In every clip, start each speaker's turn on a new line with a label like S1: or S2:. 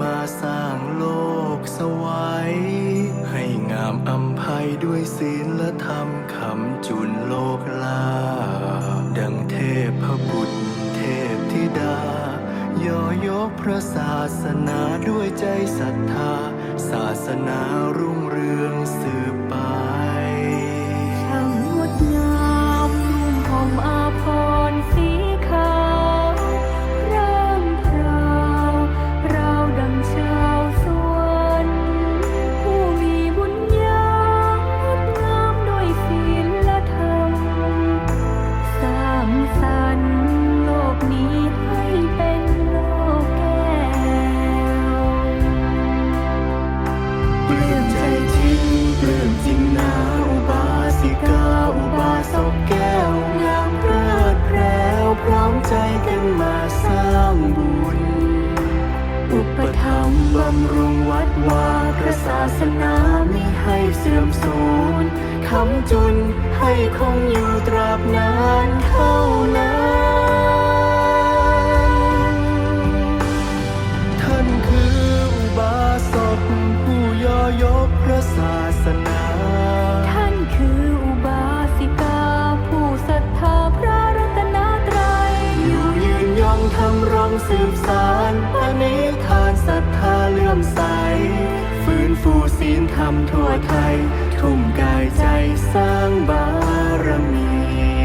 S1: มาสร้างโลกสวัยให้งามอำภัยด้วยศีลและธรรมคำจุนโลกลา ดังเทพบุตรเทพธิดา ย่อยกพระศาสนาด้วยใจศรัทธา ศาสนารุ่งเรืองสื
S2: ใจ
S1: กันมาสร้างบุญ อุปถัมภ์บำรุงวัดวาพระศาสนาไมิให้เสื่อมสูญคำจุนให้คงอยู่ตราบนานเท่านั้นท่านคืออุบาสกผู้ย่อยกพระศาสนา
S2: นย
S1: งทำรงสืบสารพระนิทานศรัทธาเลื่อมใส ฟื้นฟูศีลธรรมทั่วไทย ทุ่มกายใจสร้างบารมี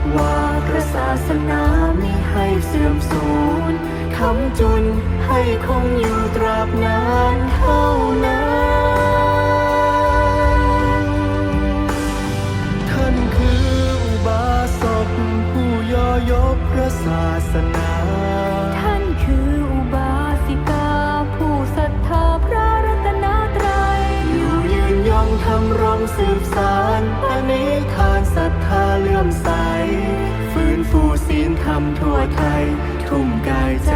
S1: วัดวาพระศาสนามิให้เสื่อมสูญคำจุนให้คงอยู่ตราบนานเท่านั้นท่านคืออุบาสกผู้ย่อยกพระศาสนา
S2: ท่านคืออุบาสิกาผู้ศรัทธาพระรัตนตรัย
S1: อยู่ยืนยงทำรงสืบสารพระนิ ทั่วไทย ทุ่มกายใจ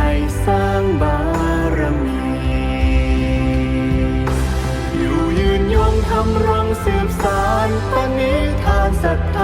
S1: สร้างบารมี อยู่ยืนยงทำรังสืบสารปณิธานศรัทธา